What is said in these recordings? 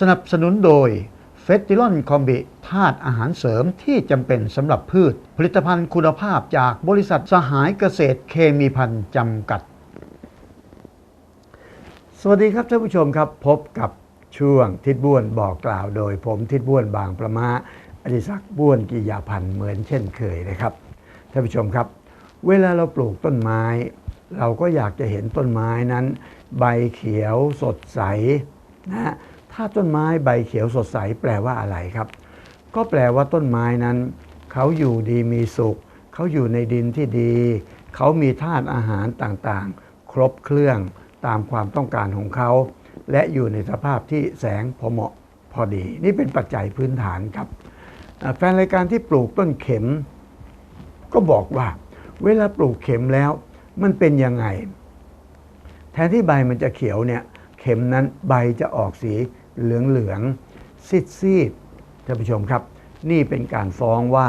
สนับสนุนโดยเฟสติลอนคอมบิธาตุอาหารเสริมที่จำเป็นสำหรับพืช ผลิตภัณฑ์คุณภาพจากบริษัทสหายเกษตรเคมีพันธ์จำกัด สวัสดีครับท่านผู้ชมครับ พบกับช่วงทิศบ้วนบอกกล่าวโดย ผมทิศบ้วนบางประมาอดิศักดิ์บ้วนกิยาพันธ์เหมือนเช่นเคยนะครับท่านผู้ชมครับ เวลาเราปลูกต้นไม้ เราก็อยากจะเห็นต้นไม้นั้น ใบเขียวสดใสนะฮะ ถ้าต้นไม้ใบเขียวสดใสแปลว่าอะไรครับ ก็แปลว่าต้นไม้นั้น เขาอยู่ดีมีสุข เขาอยู่ในดินที่ดี เขามีธาตุอาหารต่างๆ ครบเครื่องตามความต้องการของเขา และอยู่ในสภาพที่แสงพอเหมาะพอดี นี่เป็นปัจจัยพื้นฐานครับ แฟนรายการที่ปลูกต้นเข็ม ก็บอกว่า เวลาปลูกเข็มแล้ว มันเป็นยังไง แทนที่ใบมันจะเขียวเนี่ย เข็มนั้นใบจะออกสี เหลืองเหลืองซีดซีดๆท่านผู้ชมครับ นี่เป็นการฟ้องว่า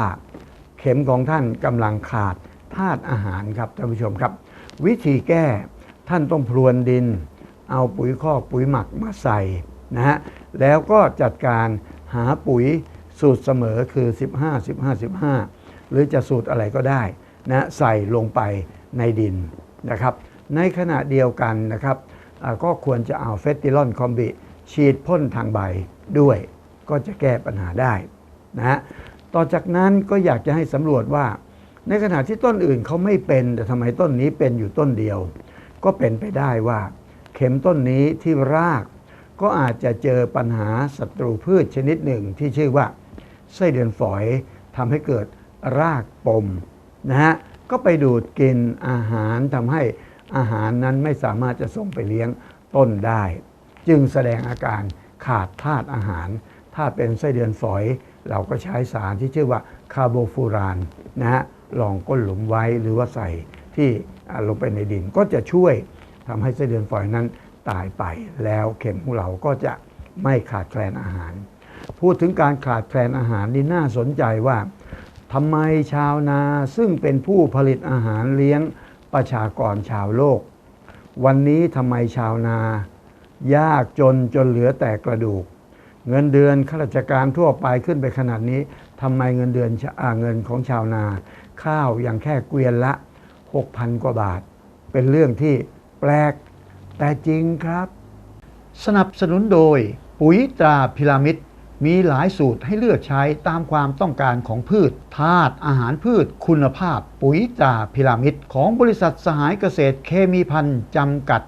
เข็มของท่านกำลังขาดธาตุอาหารครับท่านผู้ชมครับ วิธีแก้ท่านต้องพรวนดิน เอาปุ๋ยคอกปุ๋ยหมักมาใส่นะฮะแล้วก็จัดการหาปุ๋ยสูตรเสมอคือ 15 15 15 หรือจะสูตรอะไรก็ได้นะใส่ลงไปในดินนะครับ ในขณะเดียวกันนะครับก็ควรจะเอาเฟสติลอนคอมบิ ฉีดพ่นทางใบด้วยก็จะแก้ปัญหาได้นะฮะต่อจากนั้นก็อยากจะให้สำรวจว่า ในขณะที่ต้นอื่นเขาไม่เป็น แต่ทำไมต้นนี้เป็นอยู่ต้นเดียว ก็เป็นไปได้ว่า เข็มต้นนี้ที่ราก ก็อาจจะเจอปัญหาศัตรูพืชชนิดหนึ่งที่ชื่อว่าไส้เดือนฝอยทำให้เกิดรากปมนะฮะก็ไปดูดกินอาหารทำให้อาหารนั้นไม่สามารถจะส่งไปเลี้ยงต้นได้ จึงแสดงอาการขาดธาตุอาหาร ถ้าเป็นไส้เดือนฝอย เราก็ใช้สารที่ชื่อว่าคาร์โบฟูรานนะฮะลองก้นหลุมไว้หรือว่าใส่ที่ลงไปในดินก็จะช่วยทำให้ไส้เดือนฝอยนั้นตายไปแล้วเข็มของเราก็จะไม่ขาดแคลนอาหาร พูดถึงการขาดแคลนอาหารนี่น่าสนใจว่าทำไมชาวนาซึ่งเป็นผู้ผลิตอาหารเลี้ยงประชากรชาวโลก วันนี้ทำไมชาวนา ยากจนจนเหลือแต่กระดูก เงินเดือนข้าราชการทั่วไปขึ้นไปขนาดนี้ทำไมเงินเดือนอาเงินของชาวนา ข้าวอย่างแค่เกวียนละ 6,000 กว่าบาท เป็นเรื่องที่แปลกแต่จริงครับ สนับสนุนโดย ปุ๋ยตราพิรามิดมีหลายสูตรให้เลือกใช้ตามความต้องการของพืชธาตุอาหารพืช คุณภาพ ปุ๋ยตราพิรามิดของบริษัทสหายเกษตรเคมีพันธ์จำกัด